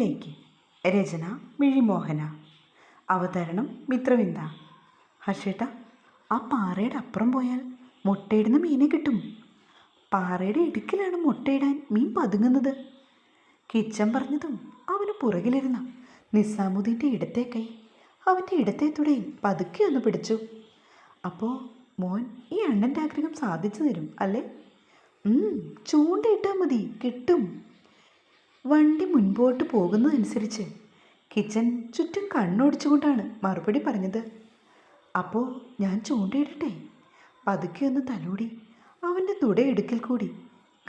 മണ്ണിലേക്ക് രചന മിഴിമോഹന. അവതരണം മിത്രവിന്ദ. ഹർഷേട്ട ആ പാറയുടെ അപ്പുറം പോയാൽ മുട്ടയിടുന്ന മീനെ കിട്ടും. പാറയുടെ ഇടുക്കിലാണ് മുട്ടയിടാൻ മീൻ പതുങ്ങുന്നത്. കിച്ചൻ പറഞ്ഞതും അവന് പുറകിലിരുന്ന നിസാമുദ്ദീന്റെ ഇടത്തെ കൈ അവന്റെ ഇടത്തെ തുടയിൽ പതുക്കെ ഒന്ന് പിടിച്ചു. അപ്പോൾ മോൻ ഈ അണ്ണന്റെ ആഗ്രഹം സാധിച്ചു തരും അല്ലേ? ചൂണ്ടയിട്ടാൽ മതി കിട്ടും. വണ്ടി മുൻപോട്ട് പോകുന്നതനുസരിച്ച് കിച്ചൻ ചുറ്റും കണ്ണോടിച്ചുകൊണ്ടാണ് മറുപടി പറഞ്ഞത്. അപ്പോൾ ഞാൻ ചൂണ്ടയിടട്ടെ? പതുക്കെ ഒന്ന് തലോടി. അവന്റെ തുടയെടുക്കിൽ കൂടി.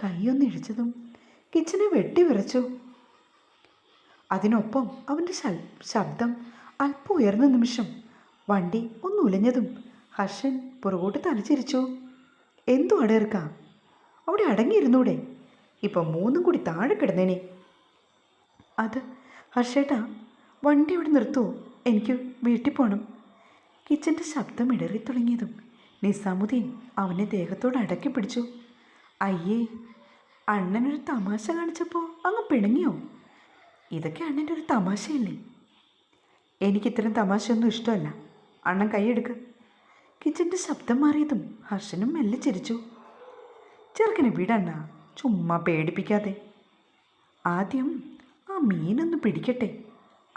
കൈയൊന്ന് ഇഴിച്ചതും കിച്ചനെ വെട്ടി വിറച്ചു. അതിനൊപ്പം അവന്റെ ശബ്ദം അല്പം ഉയർന്ന നിമിഷം വണ്ടി ഒന്ന് ഉലഞ്ഞതും ഹർഷൻ പുറകോട്ട് തലച്ചിരിച്ചു എന്തു അടയർക്കാം അവിടെ അടങ്ങിയിരുന്നൂടെ? ഇപ്പം മൂന്നും കൂടി താഴെ കിടന്നേനെ. അത്. ഹർഷേട്ടാ വണ്ടി ഇവിടെ നിർത്തുമോ എനിക്ക് വീട്ടിൽ പോകണം കിച്ചന്റെ ശബ്ദം ഇടറി തുടങ്ങിയതും നിസാമുദ്ദീൻ അവനെ ദേഹത്തോട് അടക്കി പിടിച്ചു. അയ്യേ അണ്ണനൊരു തമാശ കാണിച്ചപ്പോൾ അങ്ങ് പിണങ്ങിയോ? ഇതൊക്കെ അണ്ണന്റെ ഒരു തമാശയല്ലേ? എനിക്കിത്തരം തമാശയൊന്നും ഇഷ്ടമല്ല. അണ്ണൻ കൈയെടുക്ക് കിച്ചന്റെ ശബ്ദം മാറിയതും ഹർഷനും മെല്ലെ ചിരിച്ചു. ചെറുക്കനെ വിടണ്ണ ചുമ്മാ പേടിപ്പിക്കാതെ. ആദ്യം ആ മീനൊന്ന് പിടിക്കട്ടെ.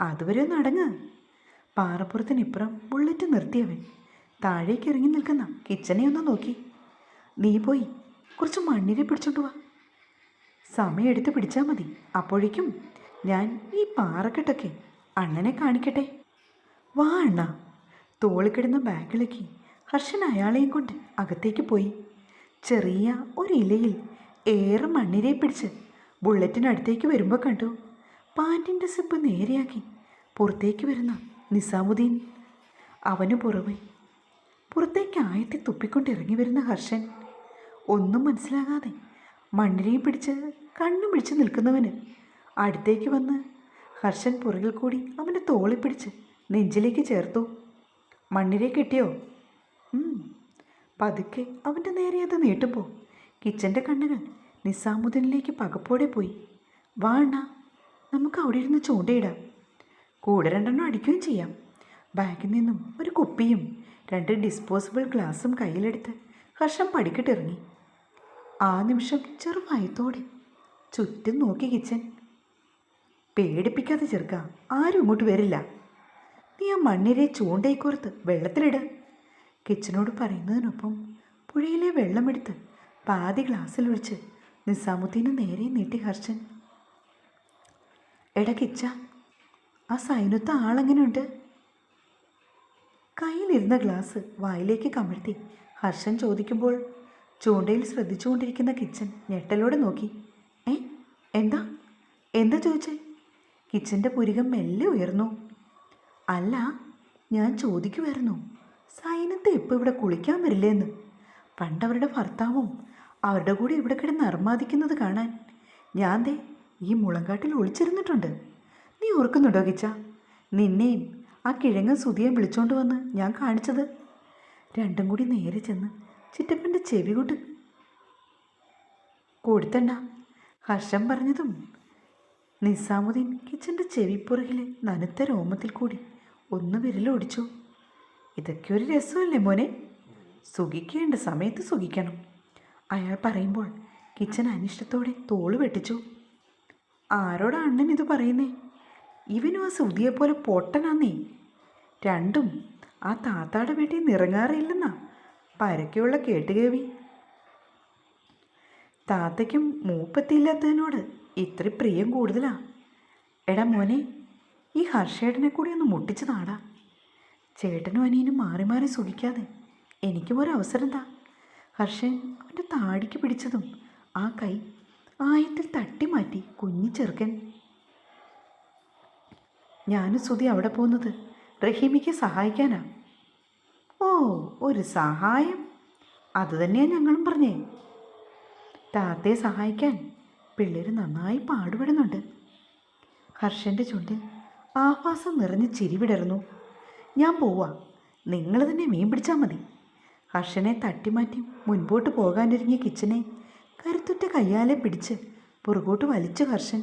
അതുവരെ ഒന്ന് അടങ്ങ്. പാറപ്പുറത്തിനിപ്പുറം ബുള്ളറ്റ് നിർത്തിയവൻ. താഴേക്ക് ഇറങ്ങി നിൽക്കുന്ന കിച്ചനെ ഒന്ന് നോക്കി. നീ പോയി കുറച്ച് മണ്ണിനെ പിടിച്ചോണ്ട് വാ. സമയമെടുത്ത് പിടിച്ചാൽ മതി. അപ്പോഴേക്കും ഞാൻ ഈ പാറക്കെട്ടൊക്കെ അണ്ണനെ കാണിക്കട്ടെ. വാ അണ്ണ. തോളിക്കിടുന്ന ബാഗിലേക്ക് ഹർഷൻ അയാളെയും കൊണ്ട് അകത്തേക്ക് പോയി. ചെറിയ ഒരു ഇലയിൽ ഏറെ മണ്ണിരെ പിടിച്ച് ബുള്ളറ്റിനടുത്തേക്ക് വരുമ്പോൾ കണ്ടു. പാന്റിന്റെ സിപ്പ് നേരെയാക്കി. പുറത്തേക്ക് വരുന്ന നിസാമുദ്ദീൻ അവന് പുറമെ. പുറത്തേക്ക് ആയത്തി തുപ്പിക്കൊണ്ടിറങ്ങി വരുന്ന ഹർഷൻ. ഒന്നും മനസ്സിലാകാതെ മണ്ണിനെയും പിടിച്ച് കണ്ണും പിടിച്ച് നിൽക്കുന്നവന്. അടുത്തേക്ക് വന്ന് ഹർഷൻ പുറകിൽ കൂടി അവന്റെ തോളി പിടിച്ച് നെഞ്ചിലേക്ക് ചേർത്തു. മണ്ണിരെ കിട്ടിയോ? പതുക്കെ അവന്റെ നേരെ അത് നീട്ടുമ്പോൾ കിച്ചന്റെ കണ്ണുകൾ നിസാമുദ്ദീനിലേക്ക് പകപ്പോടെ പോയി. വാ അണ്ണാ. നമുക്ക് അവിടെ ഇരുന്ന് ചൂണ്ടയിടാം. കൂടെ രണ്ടെണ്ണം അടിക്കുകയും ചെയ്യാം. ബാഗിൽ നിന്നും ഒരു കുപ്പിയും രണ്ട് ഡിസ്പോസിബിൾ ഗ്ലാസും കയ്യിലെടുത്ത് ഹർഷം പടിക്കെട്ടിറങ്ങി ആ നിമിഷം ചെറുഭയത്തോടെ ചുറ്റും നോക്കി കിച്ചൻ. പേടിപ്പിക്കാതെ ചെറുക്ക ആരും ഇങ്ങോട്ട് വരില്ല. നീ ആ മണ്ണിരെ ചൂണ്ടയിക്കോർത്ത് വെള്ളത്തിലിട്. കിച്ചനോട് പറയുന്നതിനൊപ്പം പുഴയിലെ വെള്ളമെടുത്ത് പാതി ഗ്ലാസ്സിലൊഴിച്ച് നിസാമുദ്ദീന് നേരെ നീട്ടി ഹർഷൻ. എടാ കിച്ച ആ സൈനത്ത് ആളെങ്ങനെയുണ്ട് കയ്യിലിരുന്ന ഗ്ലാസ് വായിലേക്ക് കമഴ്ത്തി. ഹർഷൻ ചോദിക്കുമ്പോൾ ചൂണ്ടയിൽ ശ്രദ്ധിച്ചുകൊണ്ടിരിക്കുന്ന കിച്ചൻ ഞെട്ടലോടെ നോക്കി. ഏ എന്താ? എന്താ ചോദിച്ചേ? കിച്ചന്റെ പുരികം മെല്ലെ ഉയർന്നു. അല്ല ഞാൻ ചോദിക്കുമായിരുന്നു സൈനത്ത് ഇപ്പോൾ ഇവിടെ കുളിക്കാൻ വരില്ലേന്ന്? പണ്ടവരുടെ ഭർത്താവും അവരുടെ കൂടെ ഇവിടെ കിടന്ന് അർമാദിക്കുന്നത് കാണാൻ. ഞാൻ ദേ ഈ മുളങ്കാട്ടിൽ ഒളിച്ചിരുന്നിട്ടുണ്ട്. നീ ഓർക്കുന്നുണ്ടോ കിച്ച നിന്നെയും ആ കിഴങ്ങൻ സുതിയെ വിളിച്ചോണ്ട് വന്ന് ഞാൻ കാണിച്ചത്. രണ്ടും കൂടി നേരെ ചെന്ന് ചിറ്റപ്പന്റെ ചെവി കൊണ്ട് കൊടുത്തണ്ട. ഹർഷം പറഞ്ഞതും നിസാമുദ്ദീൻ കിച്ചന്റെ ചെവിപ്പുറകിലെ നനുത്ത രോമത്തിൽ കൂടി ഒന്ന് വിരലൊടിച്ചു ഇതൊക്കെ ഒരു രസമല്ലേ മോനെ? സുഖിക്കേണ്ട സമയത്ത് സുഖിക്കണം. അയാൾ പറയുമ്പോൾ കിച്ചൻ അനിഷ്ടത്തോടെ തോൾ വെട്ടിച്ചു. ആരോടാ അണ്ണൻ ഇത് പറയുന്നേ? ഇവനും ആ പോലെ പൊട്ടനാന്നേ. രണ്ടും ആ താത്താടെ വീട്ടിൽ നിന്ന് ഇറങ്ങാറില്ലെന്നാ? പരക്കെയുള്ള കേട്ടുകേവി താത്തയ്ക്കും മൂപ്പത്തിയില്ലാത്തതിനോട് ഇത്ര പ്രിയം കൂടുതലാ. എടാ മോനെ ഈ ഹർഷേട്ടനെ കൂടി ഒന്ന് മുട്ടിച്ച് നാടാ. ചേട്ടനും അനിയനും മാറി മാറി സുഖിക്കാതെ. എനിക്കും ഒരു അവസരം താ. ഹർഷൻ അവന്റെ താടിക്ക് പിടിച്ചതും ആ കൈ ആയത്തിൽ തട്ടി മാറ്റി കുഞ്ഞി ചെറുക്കൻ. ഞാനും സുതി അവിടെ പോകുന്നത് റഹീമിക്ക് സഹായിക്കാനാ. ഓ ഒരു സഹായം? അത് തന്നെയാണ് ഞങ്ങളും പറഞ്ഞേ. താത്തയെ സഹായിക്കാൻ പിള്ളേർ നന്നായി പാടുപെടുന്നുണ്ട്. ഹർഷന്റെ ചുണ്ടിൽ ആഭാസം നിറഞ്ഞ് ചിരിവിടർന്നു ഞാൻ പോവാ. നിങ്ങൾ തന്നെ മീൻ പിടിച്ചാൽ മതി. ഹർഷനെ തട്ടിമാറ്റി മുൻപോട്ട് പോകാനൊരുങ്ങിയ കിച്ചനെ കരുത്തുറ്റ കയ്യാലെ പിടിച്ച് പുറകോട്ട് വലിച്ചു ഹർഷൻ.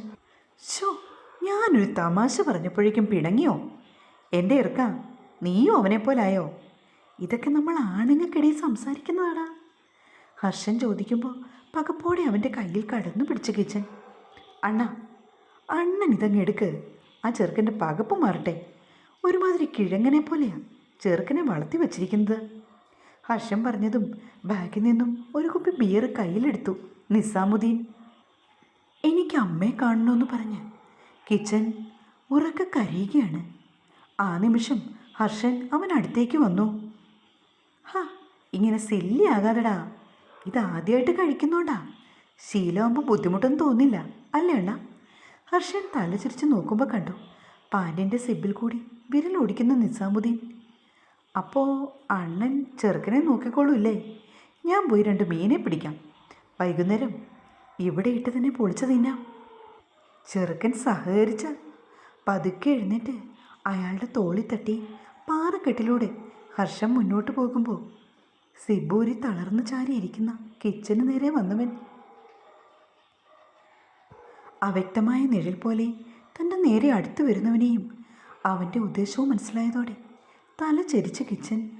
ഷോ ഞാനൊരു തമാശ പറഞ്ഞപ്പോഴേക്കും പിണങ്ങിയോ? എന്റെ ഇറക്ക നീയും അവനെപ്പോലായോ? ഇതൊക്കെ നമ്മൾ ആണുങ്ങൾക്കിടയിൽ സംസാരിക്കുന്നതാടാ. ഹർഷൻ ചോദിക്കുമ്പോൾ പകപ്പോടെ അവന്റെ കയ്യിൽ കടന്നു പിടിച്ച കിച്ചൻ. അണ്ണ അണ്ണൻ ഇതങ്ങ് എടുക്ക്. ആ ചെറുക്കന്റെ പകപ്പ് മാറട്ടെ. ഒരുമാതിരി കിഴങ്ങനെ പോലെയാണ് ചെറുക്കനെ വളർത്തി വച്ചിരിക്കുന്നത്. ഹർഷൻ പറഞ്ഞതും ബാഗിൽ നിന്നും ഒരു കുപ്പി ബിയർ കയ്യിലെടുത്തു. നിസാമുദ്ദീൻ എനിക്ക് അമ്മയെ കാണണമെന്ന് പറഞ്ഞ് കിച്ചൻ ഉറക്ക കരയുകയാണ്. ആ നിമിഷം ഹർഷൻ അവൻ അടുത്തേക്ക് വന്നു. ഹാ ഇങ്ങനെ സില്ലി ആകാതെടാ. ഇതാദ്യമായിട്ട് കഴിക്കുന്നോണ്ടാ. ശീലമാകുമ്പോൾ ബുദ്ധിമുട്ടൊന്നും തോന്നില്ല അല്ലേ അണ്ണ? ഹർഷൻ തല ചിരിച്ച് നോക്കുമ്പോൾ കണ്ടു പാന്റിന്റെ സിബിൽ കൂടി വിരൽ ഓടിക്കുന്ന നിസാമുദ്ദീൻ. അപ്പോൾ അണ്ണൻ ചെറുക്കനെ നോക്കിക്കോളൂല്ലേ ഞാൻ പോയി രണ്ട് മീനെ പിടിക്കാം. വൈകുന്നേരം ഇവിടെ ഇട്ട് തന്നെ പൊളിച്ചു തിന്നാം. ചെറുക്കൻ സഹകരിച്ച പതുക്കെ എഴുന്നേറ്റ് അയാളുടെ തോളി തട്ടി പാറക്കെട്ടിലൂടെ ഹർഷം മുന്നോട്ട് പോകുമ്പോൾ സിബൂരി തളർന്നു ചാരിയിരിക്കുന്ന കിച്ചന് നേരെ വന്നവൻ. അവ്യക്തമായ നിഴൽ പോലെ തന്റെ നേരെ അടുത്തു വരുന്നവനെയും അവന്റെ ഉദ്ദേശവും മനസ്സിലായതോടെ തല ചരിച്ച കിച്ചൻ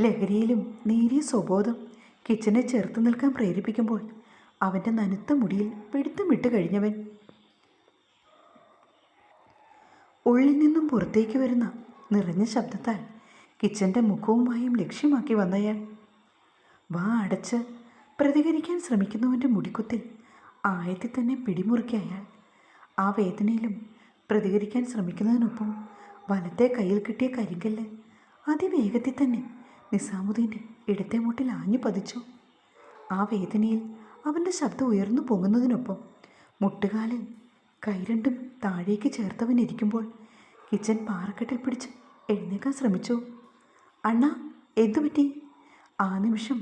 ലഹരിയിലും നേരിയ സ്വബോധം കിച്ചനെ ചെറുത്ത് നിൽക്കാൻ പ്രേരിപ്പിക്കുമ്പോൾ അവന്റെ നനുത്ത മുടിയിൽ പിടുത്തം വിട്ട് കഴിഞ്ഞവൻ. ഉള്ളിൽ നിന്നും പുറത്തേക്ക് വരുന്ന നിറഞ്ഞ ശബ്ദത്താൽ കിച്ചന്റെ മുഖവുമായും ലക്ഷ്യമാക്കി വന്നയാൾ. വാ അടച്ച് പ്രതികരിക്കാൻ ശ്രമിക്കുന്നവന്റെ മുടിക്കുത്തിൽ ആയത്തിൽ തന്നെ പിടിമുറുക്കി അയാൾ. ആ വേദനയിലും പ്രതികരിക്കാൻ ശ്രമിക്കുന്നതിനൊപ്പം വലത്തെ കയ്യിൽ കിട്ടിയ കരിങ്കല്ല് അതിവേഗത്തിൽ തന്നെ നിസാമുദ്ദീന്റെ ഇടത്തെ മുട്ടിൽ ആഞ്ഞു പതിച്ചു. ആ വേദനയിൽ അവന്റെ ശബ്ദം ഉയർന്നു പൊങ്ങുന്നതിനൊപ്പം മുട്ടുകാലിൽ കൈരണ്ടും താഴേക്ക് ചേർത്തവൻ ഇരിക്കുമ്പോൾ കിച്ചൻ പാറക്കെട്ടിൽ പിടിച്ച് എഴുന്നേക്കാൻ ശ്രമിച്ചു. അണ്ണ എന്തുപറ്റി? ആ നിമിഷം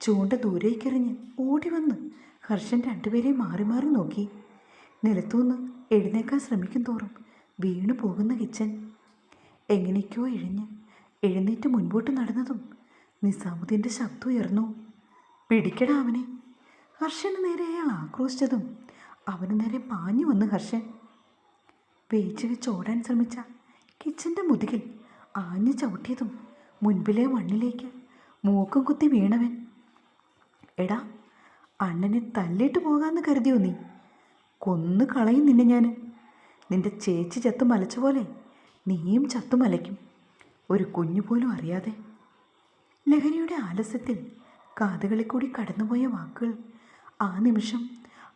ചൂണ്ട ദൂരേക്കെറിഞ്ഞ് ഓടി വന്ന് ഹർഷൻ രണ്ടുപേരെയും മാറി മാറി നോക്കി. നിലത്തുനിന്ന് എഴുന്നേക്കാൻ ശ്രമിക്കും തോറും വീണു പോകുന്ന കിച്ചൻ എങ്ങനെയൊക്കെയോ ഇഴഞ്ഞ് എഴുന്നേറ്റ് മുൻപോട്ട് നടന്നതും നിസാമുദ്ദീന്റെ ശബ്ദം ഉയർന്നു. പിടിക്കടാ അവനെ. ഹർഷന് നേരെ അയാൾ ആക്രോശിച്ചതും അവന് നേരെ പാഞ്ഞു വന്ന് ഹർഷൻ. വേച്ച് വെച്ച് ഓടാൻ ശ്രമിച്ച കിച്ചന്റെ മുതുകിൽ ആഞ്ഞു ചവിട്ടിയതും മുൻപിലെ മണ്ണിലേക്ക് മൂക്കം കുത്തി വീണവൻ. എടാ അണ്ണനെ തല്ലിട്ട് പോകാമെന്ന് കരുതിയോ നീ? കൊന്നു കളയും നിന്നെ ഞാൻ നിന്റെ ചേച്ചി ചത്തു മലച്ച പോലെ നീയും ചത്തു മലയ്ക്കും ഒരു കുഞ്ഞു പോലും അറിയാതെ. ലഹരിയുടെ ആലസ്യത്തിൽ കാതുകളിൽ കൂടി കടന്നുപോയ വാക്കുകൾ ആ നിമിഷം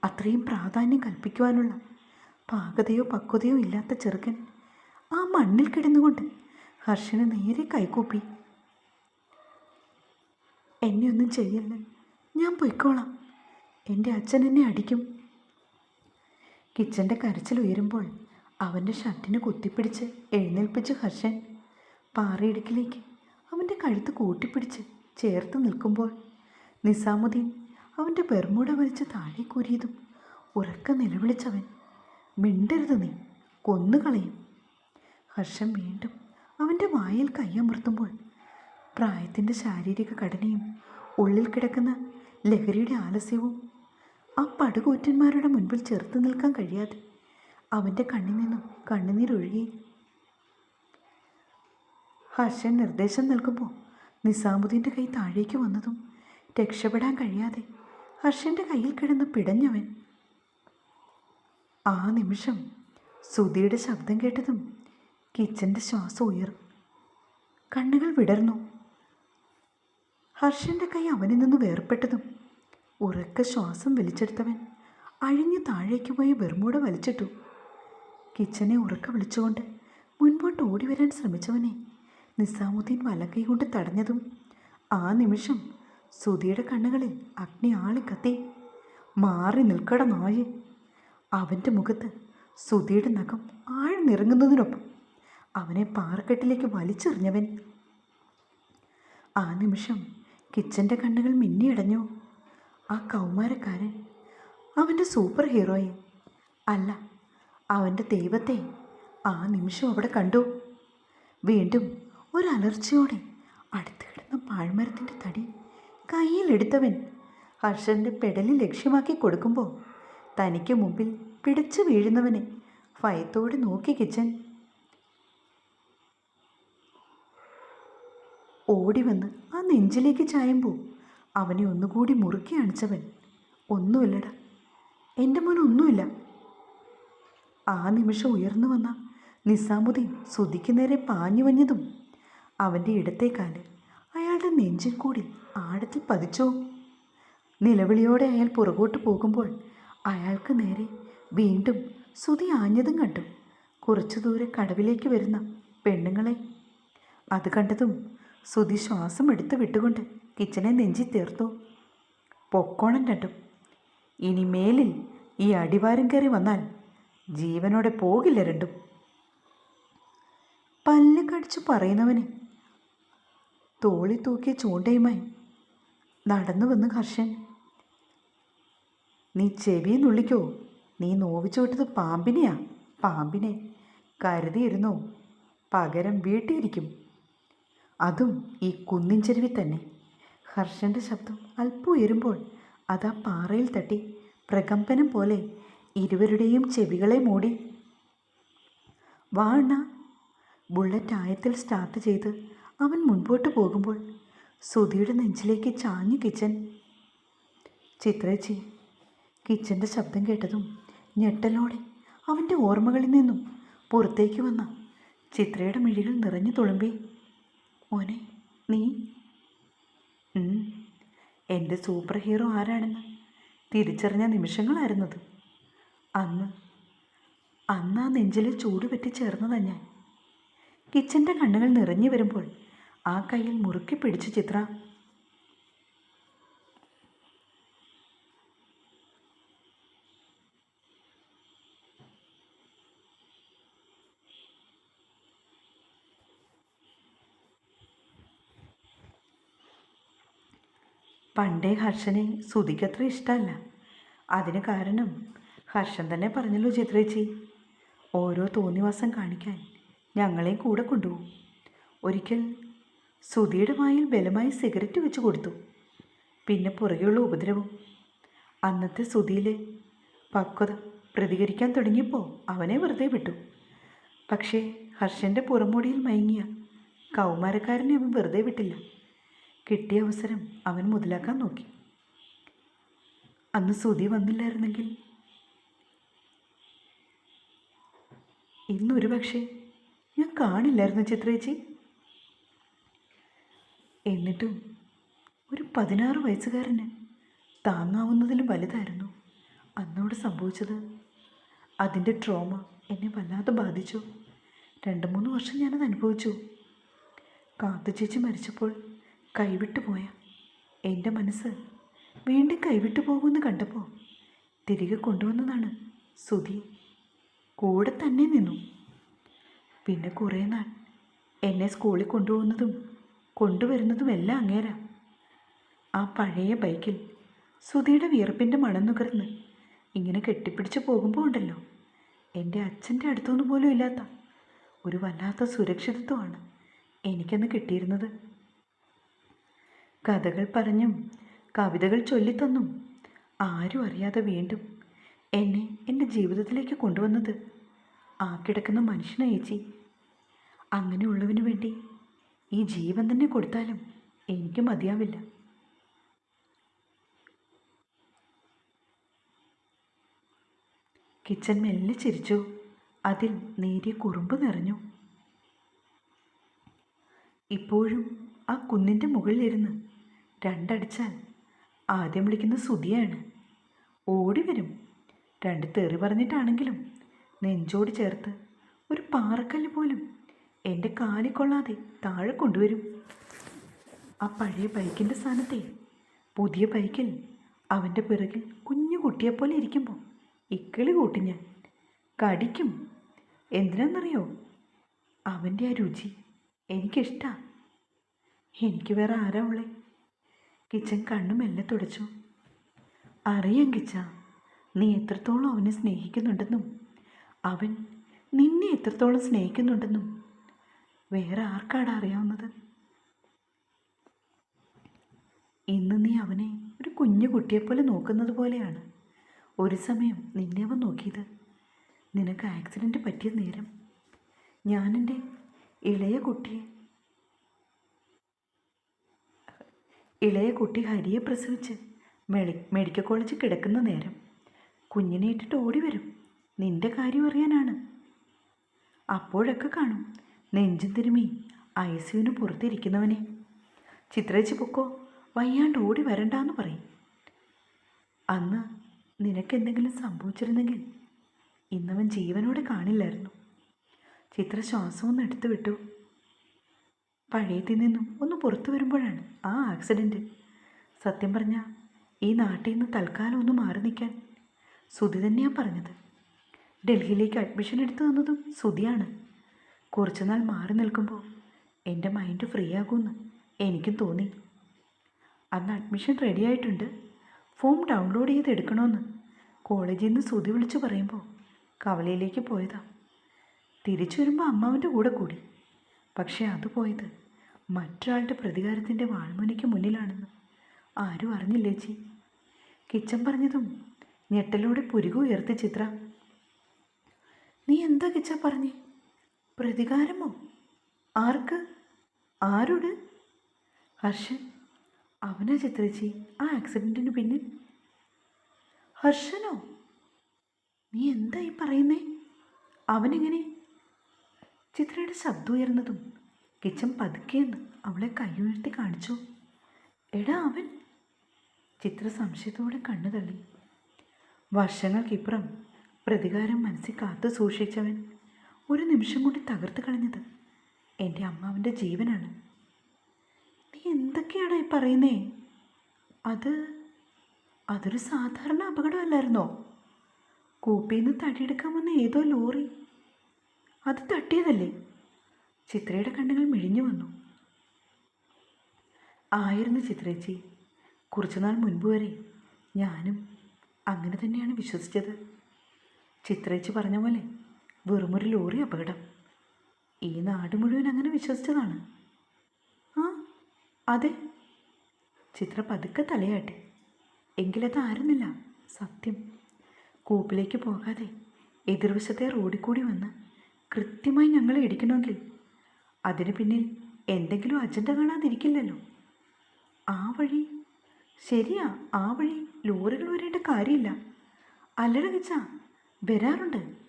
അത്രയും പ്രാധാന്യം കൽപ്പിക്കുവാനുള്ള പാകതയോ പക്വതയോ ഇല്ലാത്ത ചെറുക്കൻ ആ മണ്ണിൽ കിടന്നുകൊണ്ട് ഹർഷന് നേരെ കൈകൂപ്പി. എന്നെ ഒന്നും ചെയ്യല്ല? ഞാൻ പൊയ്ക്കോളാം. എന്റെ അച്ഛൻ എന്നെ അടിക്കും. കിച്ചന്റെ കരച്ചിൽ ഉയരുമ്പോൾ അവന്റെ ഷർട്ടിന് കുത്തിപ്പിടിച്ച് എഴുന്നേൽപ്പിച്ച് ഹർഷൻ പാറയിടുക്കിലേക്ക് അവന്റെ കഴുത്ത് കൂട്ടിപ്പിടിച്ച് ചേർത്ത് നിൽക്കുമ്പോൾ നിസാമുദ്ദീൻ അവന്റെ ബെർമൂട വലിച്ച് താഴെ കൂരിയതും ഉറക്ക നിലവിളിച്ചവൻ മിണ്ടരുത് നീ കൊന്നുകളയും. ഹർഷം വീണ്ടും അവന്റെ വായിൽ കൈയമർത്തുമ്പോൾ പ്രായത്തിന്റെ ശാരീരിക ഘടനയും ഉള്ളിൽ കിടക്കുന്ന ലഹരിയുടെ ആലസ്യവും ആ പടുകൂറ്റന്മാരുടെ മുൻപിൽ ചെറുത്ത് നിൽക്കാൻ കഴിയാതെ അവന്റെ കണ്ണിൽ നിന്നും കണ്ണുനീരൊഴുകി ഹർഷൻ നിർദ്ദേശം നൽകുമ്പോൾ നിസാമുദ്ദീന്റെ കൈ താഴേക്ക് വന്നതും രക്ഷപ്പെടാൻ കഴിയാതെ ഹർഷന്റെ കയ്യിൽ കിടന്ന് പിടഞ്ഞവൻ. ആ നിമിഷം സുധിയുടെ ശബ്ദം കേട്ടതും കിച്ചന്റെ ശ്വാസം ഉയർന്നു. കണ്ണുകൾ വിടർന്നു. ഹർഷന്റെ കൈ അവനിൽ നിന്ന് വേർപ്പെട്ടതും ഉറക്ക ശ്വാസം വലിച്ചെടുത്തവൻ അഴിഞ്ഞു താഴേക്ക് പോയി ബെർമൂട വലിച്ചിട്ടു. കിച്ചനെ ഉറക്ക വിളിച്ചുകൊണ്ട് മുൻപോട്ട് ഓടി വരാൻ ശ്രമിച്ചവനെ നിസാമുദ്ദീൻ വലക്കൈ കൊണ്ട് തടഞ്ഞതും ആ നിമിഷം സുധിയുടെ കണ്ണുകളിൽ അഗ്നി ആളി ആളിക്കത്തി മാറി നിൽക്കട നായ്. അവന്റെ മുഖത്ത് സുധിയുടെ നഖം ആഴ്ന്നിറങ്ങുന്നതിനൊപ്പം അവനെ പാറക്കെട്ടിലേക്ക് വലിച്ചെറിഞ്ഞവൻ. ആ നിമിഷം കിച്ചന്റെ കണ്ണുകൾ മിന്നിയടഞ്ഞു. ആ കൗമാരക്കാരൻ അവന്റെ സൂപ്പർ ഹീറോയെ. അല്ല അവന്റെ ദൈവത്തെ ആ നിമിഷം അവിടെ കണ്ടു. വീണ്ടും ഒരലർച്ചയോടെ അടുത്ത് കിടന്ന പാഴ്മരത്തിന്റെ തടി കയ്യിലെടുത്തവൻ ഹർഷന്റെ പെടലിൽ ലക്ഷ്യമാക്കി കൊടുക്കുമ്പോൾ തനിക്ക് മുമ്പിൽ പിടിച്ചു വീഴുന്നവനെ ഭയത്തോടെ നോക്കി കിച്ചൻ ഓടി വന്ന് ആ നെഞ്ചിലേക്ക് ചായുമ്പോൾ അവനെ ഒന്നുകൂടി മുറുക്കി അണിച്ചവൻ ഒന്നുമില്ലടാ എന്റെ മോൻ ഒന്നുമില്ല. ആ നിമിഷം ഉയർന്നു വന്ന നിസാമുദ്ദീൻ സുതിക്ക് നേരെ പാഞ്ഞു വഞ്ഞതും അവന്റെ ഇടത്തെ അയാളുടെ നെഞ്ചിൽ കൂടി ആഴത്തിൽ പതിച്ചോ? നിലവിളിയോടെ അയാൾ പുറകോട്ട് പോകുമ്പോൾ അയാൾക്ക് നേരെ വീണ്ടും സുതി ആഞ്ഞതും കണ്ടു. കുറച്ചു ദൂരെ കടവിലേക്ക് വരുന്ന പെണ്ണുങ്ങളെ. അത് കണ്ടതും സുതി ശ്വാസം എടുത്തു വിട്ടുകൊണ്ട് കിച്ചനെ നെഞ്ചി തീർത്തു പൊക്കോണം രണ്ടും. ഇനി മേലിൽ ഈ അടിവാരം കയറി വന്നാൽ ജീവനോടെ പോകില്ല രണ്ടും. പല്ല് കടിച്ചു പറയുന്നവനെ തോളി തൂക്കിയ ചൂണ്ടയുമായി നടന്നു വന്ന് കർഷൻ നീ ചെവി നുള്ളിക്കോ. നീ നോവിച്ചു വിട്ടത് പാമ്പിനെയാ. പാമ്പിനെ കരുതിയിരുന്നോ. പകരം വീട്ടിയിരിക്കും. അതും ഈ കുന്നിൻ ചെരുവിൽ തന്നെ. ഹർഷന്റെ ശബ്ദം അല്പം ഉയരുമ്പോൾ അത് ആ പാറയിൽ തട്ടി പ്രകമ്പനം പോലെ ഇരുവരുടെയും ചെവികളെ മൂടി. വാണ ബുള്ളറ്റ് ആയത്തിൽ സ്റ്റാർട്ട് ചെയ്ത് അവൻ മുൻപോട്ട് പോകുമ്പോൾ സുധിയുടെ നെഞ്ചിലേക്ക് ചാഞ്ഞു കിച്ചൻ. ചിത്രേച്ചി കിച്ചന്റെ ശബ്ദം കേട്ടതും ഞെട്ടലോടെ അവന്റെ ഓർമ്മകളിൽ നിന്നും പുറത്തേക്ക് വന്ന ചിത്രയുടെ മിഴികൾ നിറഞ്ഞു തുളുമ്പി. മോനെ നീ? എന്റെ സൂപ്പർ ഹീറോ ആരാണെന്ന് തിരിച്ചറിഞ്ഞ നിമിഷങ്ങളായിരുന്നത്. അന്ന് അന്ന് ആ നെഞ്ചിലെ ചൂട് പറ്റി ചേർന്നതാ ഞാൻ. കിച്ചന്റെ കണ്ണുകൾ നിറഞ്ഞു വരുമ്പോൾ ആ കയ്യിൽ മുറുക്കി പിടിച്ച് ചിത്ര. പണ്ടേ ഹർഷനെ സുധിക്കത്ര ഇഷ്ടമല്ല. അതിന് കാരണം ഹർഷൻ തന്നെ പറഞ്ഞല്ലോ ചിത്രേച്ചി ഓരോ തോന്നിവാസം കാണിക്കാൻ ഞങ്ങളെയും കൂടെ കൊണ്ടുപോകും. ഒരിക്കൽ സുധിയുടെ വായിൽ ബലമായി സിഗരറ്റ് വെച്ച് കൊടുത്തു. പിന്നെ പുറകെയുള്ള ഉപദ്രവം. അന്നത്തെ സുധിയിലെ പക്വത പ്രതികരിക്കാൻ തുടങ്ങിയപ്പോൾ അവനെ വെറുതെ വിട്ടു. പക്ഷേ ഹർഷന്റെ പുറമോടിയിൽ മയങ്ങിയ കൗമാരക്കാരനെ അവൻ വെറുതെ വിട്ടില്ല. കിട്ടിയ അവസരം അവൻ മുതലാക്കാൻ നോക്കി. അന്ന് സുധി വന്നില്ലായിരുന്നെങ്കിൽ ഇന്നൊരു പക്ഷേ ഞാൻ കാണില്ലായിരുന്നു ചിത്രേച്ചി. എന്നിട്ടും ഒരു പതിനാറ് വയസ്സുകാരന് താങ്ങാവുന്നതിലും വലുതായിരുന്നു. അന്നോട് സംഭവിച്ചത് അതിന്റെ ട്രോമ എന്നെ വല്ലാതെ ബാധിച്ചു. രണ്ട് മൂന്ന് വർഷം ഞാനത് അനുഭവിച്ചു. കാത്തു ചേച്ചി മരിച്ചപ്പോൾ കൈവിട്ടു പോയ എന്റെ മനസ്സ് വീണ്ടും കൈവിട്ടു പോകുമെന്ന് കണ്ടപ്പോൾ തിരികെ കൊണ്ടുവന്നതാണ് സുധി. കൂടെ തന്നെ നിന്നു. പിന്നെ കുറേ നാൾ എന്നെ സ്കൂളിൽ കൊണ്ടുപോകുന്നതും കൊണ്ടുവരുന്നതും എല്ലാം അങ്ങേരാ. ആ പഴയ ബൈക്കിൽ സുധിയുടെ വിയർപ്പിന്റെ മണം നുകർന്ന് ഇങ്ങനെ കെട്ടിപ്പിടിച്ച് പോകുമ്പോൾ ഉണ്ടല്ലോ. എന്റെ അച്ഛന്റെ അടുത്തൊന്നും പോലും ഇല്ലാത്ത ഒരു വല്ലാത്ത സുരക്ഷിതത്വമാണ് എനിക്കന്ന് കിട്ടിയിരുന്നത്. കഥകൾ പറഞ്ഞും കവിതകൾ ചൊല്ലിത്തന്നും ആരും അറിയാതെ വീണ്ടും എന്നെ എന്റെ ജീവിതത്തിലേക്ക് കൊണ്ടുവന്നത് ആ കിടക്കുന്ന മനുഷ്യനെ ചേച്ചി. അങ്ങനെയുള്ളവന് വേണ്ടി ഈ ജീവൻ തന്നെ കൊടുത്താലും എനിക്ക് മതിയാവില്ല. കിച്ചൻ മെല്ലെ ചിരിച്ചു. അതിൽ നേരിയ കുറുമ്പ് നിറഞ്ഞു. ഇപ്പോഴും ആ കുന്നിന്റെ മുകളിലിരുന്ന് രണ്ടടിച്ചാൽ ആദ്യം വിളിക്കുന്ന സുതിയാണ് ഓടി വരും. രണ്ട് തെറി പറഞ്ഞിട്ടാണെങ്കിലും നെഞ്ചോട് ചേർത്ത് ഒരു പാറക്കല്ല് പോലും എന്റെ കാലി കൊള്ളാതെ താഴെ കൊണ്ടുവരും. ആ പഴയ ബൈക്കിന്റെ സ്ഥാനത്തെ പുതിയ ബൈക്കിൽ അവന്റെ പിറകിൽ കുഞ്ഞു കുട്ടിയെപ്പോലെ ഇരിക്കുമ്പോൾ ഇക്കിളി കൂട്ടി ഞാൻ. കടിക്കും. എന്തിനാണെന്നറിയോ അവന്റെ ആ രുചി എനിക്കിഷ്ടാ. എനിക്ക് വേറെ ആരാ ഉള്ളേ? കിച്ചൻ കണ്ണു തുടച്ചു. അറിയാം കിച്ച നീ എത്രത്തോളം അവനെ സ്നേഹിക്കുന്നുണ്ടെന്നും അവൻ നിന്നെ എത്രത്തോളം സ്നേഹിക്കുന്നുണ്ടെന്നും. വേറെ ആർക്കാടാ അറിയാവുന്നത്? ഇന്ന് നീ അവനെ ഒരു കുഞ്ഞു കുട്ടിയെപ്പോലെ നോക്കുന്നത് പോലെയാണ്. ഒരു സമയം നിന്നെ അവൻ നോക്കിയത്. നിനക്ക് ആക്സിഡന്റ് പറ്റിയ നേരം. ഞാനെന്റെ ഇളയ കുട്ടിയെ ഇളയ കുട്ടി ഹരിയെ പ്രസവിച്ച് മെഡി മെഡിക്കൽ കോളേജിൽ കിടക്കുന്ന നേരം കുഞ്ഞിനെ ഇട്ടിട്ട് ഓടി വരും. നിന്റെ കാര്യം അറിയാനാണ്. അപ്പോഴൊക്കെ കാണും നെഞ്ചും തിരുമി. ഐ സിയുന് പുറത്തിരിക്കുന്നവനെ. ചിത്രേച്ചി പൊക്കോ വയ്യാണ്ട് ഓടി വരണ്ടാന്ന് പറയും. അന്ന് നിനക്കെന്തെങ്കിലും സംഭവിച്ചിരുന്നെങ്കിൽ ഇന്നവൻ ജീവനോടെ കാണില്ലായിരുന്നു. ചിത്ര ശ്വാസം ഒന്ന് എടുത്തു വിട്ടു. പഴയത്തിൽ നിന്നും ഒന്ന് പുറത്തു വരുമ്പോഴാണ് ആ ആക്സിഡന്റ് സത്യം പറഞ്ഞാൽ ഈ നാട്ടിൽ നിന്ന് തൽക്കാലം ഒന്ന് മാറി നിൽക്കാൻ സുധി തന്നെയാണ് പറഞ്ഞത്. ഡൽഹിയിലേക്ക് അഡ്മിഷൻ എടുത്തു തന്നതും സുധിയാണ്. കുറച്ചുനാൾ മാറി നിൽക്കുമ്പോൾ എന്റെ മൈൻഡ് ഫ്രീ ആകുമെന്ന് എനിക്കും തോന്നി. അന്ന് അഡ്മിഷൻ റെഡി ആയിട്ടുണ്ട്. ഫോം ഡൗൺലോഡ് ചെയ്ത് എടുക്കണമെന്ന് കോളേജിൽ നിന്ന് സുധി വിളിച്ച് പറയുമ്പോൾ കവലയിലേക്ക് പോയതാ. തിരിച്ചു വരുമ്പോൾ അമ്മാവന്റെ കൂടെ കൂടി. പക്ഷേ അത് പോയത് മറ്റൊരാളുടെ പ്രതികാരത്തിന്റെ വാൾമുനയ്ക്ക് മുന്നിലാണെന്ന് ആരും അറിഞ്ഞില്ലേച്ചി കിച്ചൻ പറഞ്ഞതും ഞെട്ടലോടെ പുരുക ഉയർത്തി ചിത്ര. നീ എന്താ കിച്ച പറഞ്ഞേ? പ്രതികാരമോ? ആർക്ക്? ആരോട്? ഹർഷൻ അവനാ ചിത്രച്ചി ആ ആക്സിഡന്റിന് പിന്നിൽ. ഹർഷനോ? നീ എന്താ ഈ പറയുന്നേ? അവനെങ്ങനെ? ചിത്രയുടെ ശബ്ദം ഉയർന്നതും കിച്ചൻ പതുക്കെയെന്ന് അവളെ കൈയുയർത്തി കാണിച്ചു. എടാ അവൻ. ചിത്ര സംശയത്തോടെ കണ്ണു തള്ളി. വർഷങ്ങൾക്കിപ്പുറം പ്രതികാരം മനസ്സിൽ കാത്തു സൂക്ഷിച്ചവൻ നിമിഷം കൊണ്ട് തകർത്ത് കളഞ്ഞത് എന്റെ അമ്മാവന്റെ ജീവനാണ്. നീ എന്തൊക്കെയാണ് ഈ പറയുന്നേ? അത് അതൊരു സാധാരണ അപകടമല്ലായിരുന്നോ? കൂപ്പിയിൽ നിന്ന് തടിയെടുക്കാൻ വന്ന ഏതോ ലോറി. അത് തട്ടിയതല്ലേ? ചിത്രയുടെ കണ്ണുകൾ മിഴിഞ്ഞു വന്നു. ആയിരുന്നു ചിത്രേച്ചി. കുറച്ചുനാൾ മുൻപ് വരെ ഞാനും അങ്ങനെ തന്നെയാണ് വിശ്വസിച്ചത്. ചിത്രേച്ചി പറഞ്ഞ പോലെ വെറുമൊരു ലോറി അപകടം ഈ നാട് മുഴുവൻ അങ്ങനെ വിശ്വസിച്ചതാണ്. ആ അതെ. ചിത്ര പതുക്കെ തലയാട്ടി. എങ്കിലത് ആരുന്നില്ല. സത്യം. കൂപ്പിലേക്ക് പോകാതെ എതിർവശത്തെ റോഡിൽ കൂടി വന്ന് കൃത്യമായി ഞങ്ങൾ ഇടിക്കണമെങ്കിൽ അതിന് പിന്നിൽ എന്തെങ്കിലും അജണ്ട കാണാതിരിക്കില്ലല്ലോ. ആ വഴി ശരിയാ ആ വഴി ലോറികൾ വരേണ്ട കാര്യമില്ല. അല്ലട വരാറുണ്ട്.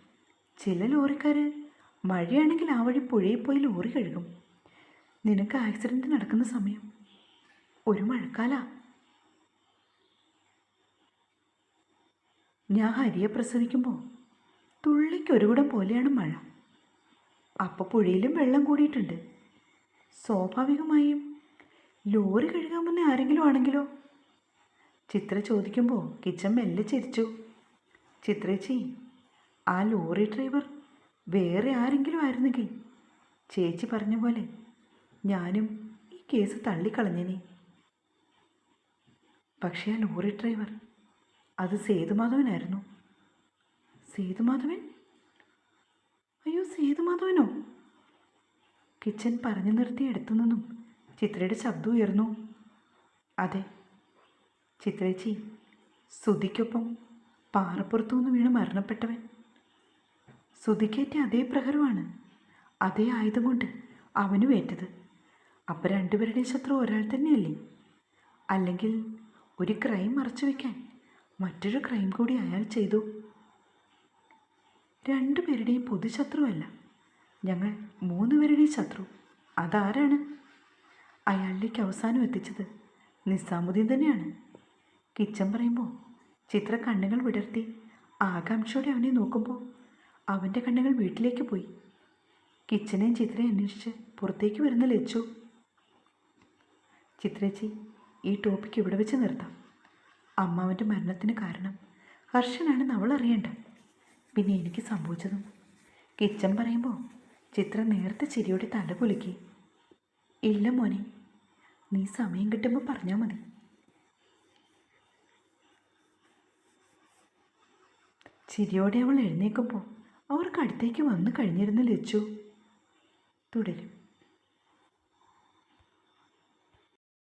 ചില ലോറിക്കാർ മഴയാണെങ്കിൽ ആ വഴി പുഴയിൽ പോയി ലോറി കഴുകും. നിനക്ക് ആക്സിഡന്റ് നടക്കുന്ന സമയം. ഒരു മഴക്കാല. ഞാൻ ഹരിയെ പ്രസവിക്കുമ്പോൾ തുള്ളിക്ക് തുള്ളിക്കൊരുകുടം പോലെയാണ് മഴ. അപ്പോൾ പുഴയിലും വെള്ളം കൂടിയിട്ടുണ്ട്. സ്വാഭാവികമായും ലോറി കഴുകാൻ വന്ന ആരെങ്കിലും ആണെങ്കിലോ? ചിത്ര ചോദിക്കുമ്പോൾ കിച്ചൻ മെല്ലെ ചിരിച്ചു. ചിത്രേച്ചി ആ ലോറി ഡ്രൈവർ വേറെ ആരെങ്കിലും ആയിരുന്നെങ്കിൽ ചേച്ചി പറഞ്ഞ പോലെ ഞാനും ഈ കേസ് തള്ളിക്കളഞ്ഞേനെ. പക്ഷേ ആ ലോറി ഡ്രൈവർ അത് സേതുമാധവനായിരുന്നു. സേതുമാധവൻ? അയ്യോ സേതുമാധവനോ? കിച്ചൻ പറഞ്ഞു നിർത്തി എടുത്തു നിന്നും ചിത്രയുടെ ശബ്ദം ഉയർന്നു. അതെ ചിത്രേച്ചി സുതിക്കൊപ്പം പാറപ്പുറത്തു നിന്ന് വീണ് മരണപ്പെട്ടവൻ. സുധിക്കേറ്റ അതേ പ്രഹരമാണ്. അതേ ആയുധം കൊണ്ട് അവനും ഏറ്റത്. അപ്പം രണ്ടുപേരുടെയും ശത്രു ഒരാൾ തന്നെയല്ലേ? അല്ലെങ്കിൽ ഒരു ക്രൈം മറച്ചു വയ്ക്കാൻ മറ്റൊരു ക്രൈം കൂടി അയാൾ ചെയ്തു. രണ്ടുപേരുടെയും പൊതുശത്രുവല്ല ഞങ്ങൾ മൂന്ന് പേരുടെയും ശത്രു. അതാരാണ്? അയാളിലേക്ക് അവസാനം എത്തിച്ചത് നിസാമുദ്ദീൻ തന്നെയാണ്. കിച്ചൻ പറയുമ്പോൾ ചിത്ര കണ്ണുകൾ വിടർത്തി ആകാംക്ഷയോടെ അവനെ നോക്കുമ്പോൾ അവന്റെ കണ്ണുകൾ വീട്ടിലേക്ക് പോയി. കിച്ചനെയും ചിത്രയും അന്വേഷിച്ച് പുറത്തേക്ക് വരുന്ന ലച്ചു. ചിത്രച്ചി ഈ ടോപ്പിക്ക് ഇവിടെ വെച്ച് നിർത്താം. അമ്മാവന്റെ മരണത്തിന് കാരണം ഹർഷനാണെന്ന് അവൾ അറിയണ്ട. പിന്നെ എനിക്ക് സംഭവിച്ചതും. കിച്ചൻ പറയുമ്പോൾ ചിത്ര നേരത്തെ ചിരിയോടെ തല കുലുക്കി. ഇല്ല മോനെ നീ സമയം കിട്ടുമ്പോൾ പറഞ്ഞാൽ മതി. ചിരിയോടെ അവൾ എഴുന്നേക്കുമ്പോൾ അവർക്ക് അടുത്തേക്ക് വന്നു കഴിഞ്ഞിരുന്നു ലച്ചു തുടരും.